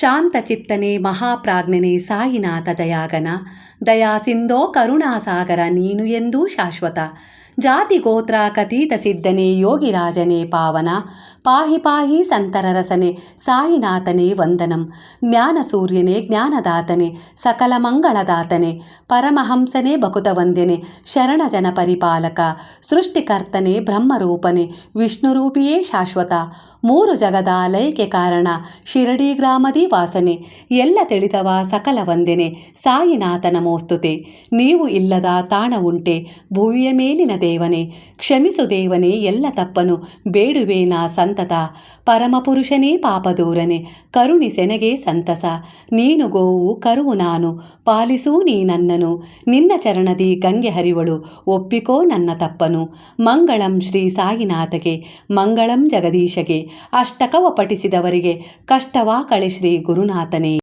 ಶಾಂತಚಿತ್ತನೆ ಮಹಾಪ್ರಾಜ್ಞನೆ ಸಾಯಿನಾಥ ದಯಾಗನ ದಯಾ ಸಿಂಧೋ ಕರುಣಾಸಾಗರ ನೀನು ಎಂದೂ ಶಾಶ್ವತ. ಜಾತಿ ಗೋತ್ರ ಕಥೀತ ಸಿದ್ಧನೆ ಯೋಗಿರಾಜನೇ ಪಾವನ. ಪಾಹಿ ಪಾಹಿ ಸಂತರ ರಸನೆ, ಸಾಯಿನಾಥನೇ ವಂದನಂ. ಜ್ಞಾನ ಸೂರ್ಯನೇ ಜ್ಞಾನದಾತನೆ, ಸಕಲ ಮಂಗಳದಾತನೆ. ಪರಮಹಂಸನೇ ಬಕುತ ವಂದ್ಯನೆ, ಶರಣ ಜನ ಪರಿಪಾಲಕ. ಸೃಷ್ಟಿಕರ್ತನೆ ಬ್ರಹ್ಮರೂಪನೆ ವಿಷ್ಣುರೂಪಿಯೇ ಶಾಶ್ವತ. ಮೂರು ಜಗದ ಲಯಕ್ಕೆ ಕಾರಣ, ಶಿರಡಿ ಗ್ರಾಮದಿ ವಾಸನೆ. ಎಲ್ಲ ತಿಳಿದವ ಸಕಲ ವಂದನೆ ಸಾಯಿನಾಥನ ಮೋಸ್ತುತೆ ನೀವು ಇಲ್ಲದ ತಾಣ ಉಂಟೆ ಭೂವಿಯ ಮೇಲಿನ ದೇವನೇ, ಕ್ಷಮಿಸು ದೇವನೇ, ಎಲ್ಲ ತಪ್ಪನು. ಬೇಡುವೆ ನಾ ಸಂತತ. ಪರಮಪುರುಷನೇ, ಪಾಪದೂರನೆ ಕರುಣಿಸೆನಗೆ ಸಂತಸ. ನೀನು ಗೋವು, ಕರುವು ನಾನು. ಪಾಲಿಸೂ ನೀ ನನ್ನನು. ನಿನ್ನ ಚರಣದಿ ಗಂಗೆ ಹರಿವಳು. ಒಪ್ಪಿಕೋ ನನ್ನ ತಪ್ಪನು. ಮಂಗಳಂ ಶ್ರೀ ಸಾಯಿನಾಥಗೆ, ಮಂಗಳಂ ಜಗದೀಶಗೆ, ಅಷ್ಟಕವ ಪಠಿಸಿದವರಿಗೆ ಕಷ್ಟವಾ ಕಳೆ ಶ್ರೀ ಗುರುನಾಥನೇ.